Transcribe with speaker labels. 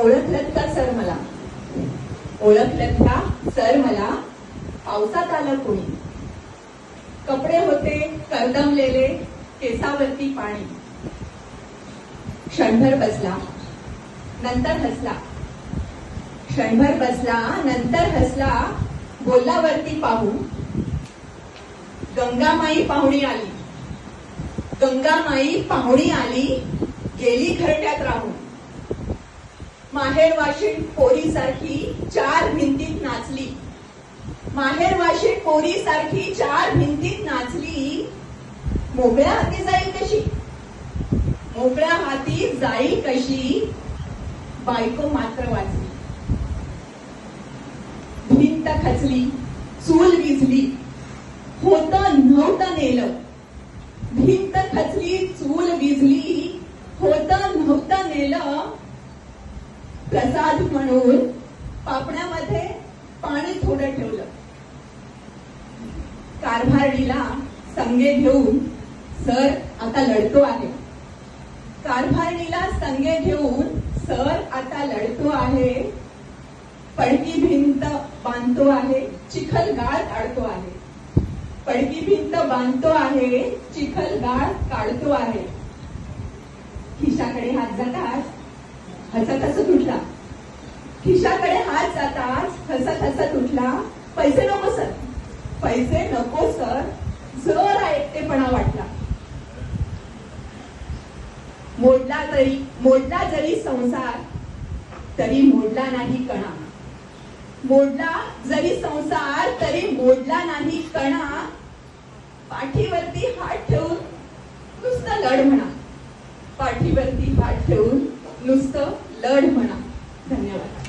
Speaker 1: ओळखलत का सर मला? ओळखलत का सर मला? पावसात आलं कोणी? कपडे होते करदमलेले केसावरती पाणी. क्षणभर बसला नंतर हसला. क्षणभर बसला नंतर हसला बोलावरती पाहू गंगामाई पाहुणी आली. गंगामाई पाहुणी आली गेली घरट्यात राहून. माहेर वाशिण पोरीसारखी चार भिंतीत नाचली. माहेर वाशिण पोरीसारखी चार भिंतीत नाचली. मोकळ्या हाती जाईल कशी? मोकळ्या हाती जाईल कशी? बायको मात्र वाचली. भिंत खचली चूल विजली. होत नव्हतं नेलं भिंत खचली चूल विझली होत नव्हतं नेलं प्रसाद म्हणून पापण्यामध्ये पाणी थोडं ठेवलं. कारभारणीला संगे घेऊन सर आता लढतो आहे. कारभारणीला संगे घेऊन सर आता लढतो आहे. पडकी भिंत बांधतो आहे चिखल गाळ काढतो आहे. पडकी भिंत बांधतो आहे चिखल गाळ काढतो आहे. खिशाकडे हात जातात हसत हसत उठला. खिशाकडे हात जाताच हसत हसत उठला. पैसे नको सर. पैसे नको सर. जर एकटेपणा वाटला. मोडला तरी मोडला जरी संसार तरी मोडला नाही कणा. मोडला जरी संसार तरी मोडला नाही कणा. पाठीवरती हात ठेवून नुसतं लढ म्हणा. पाठीवरती हात ठेवून नुसतं लढ म्हणा. धन्यवाद.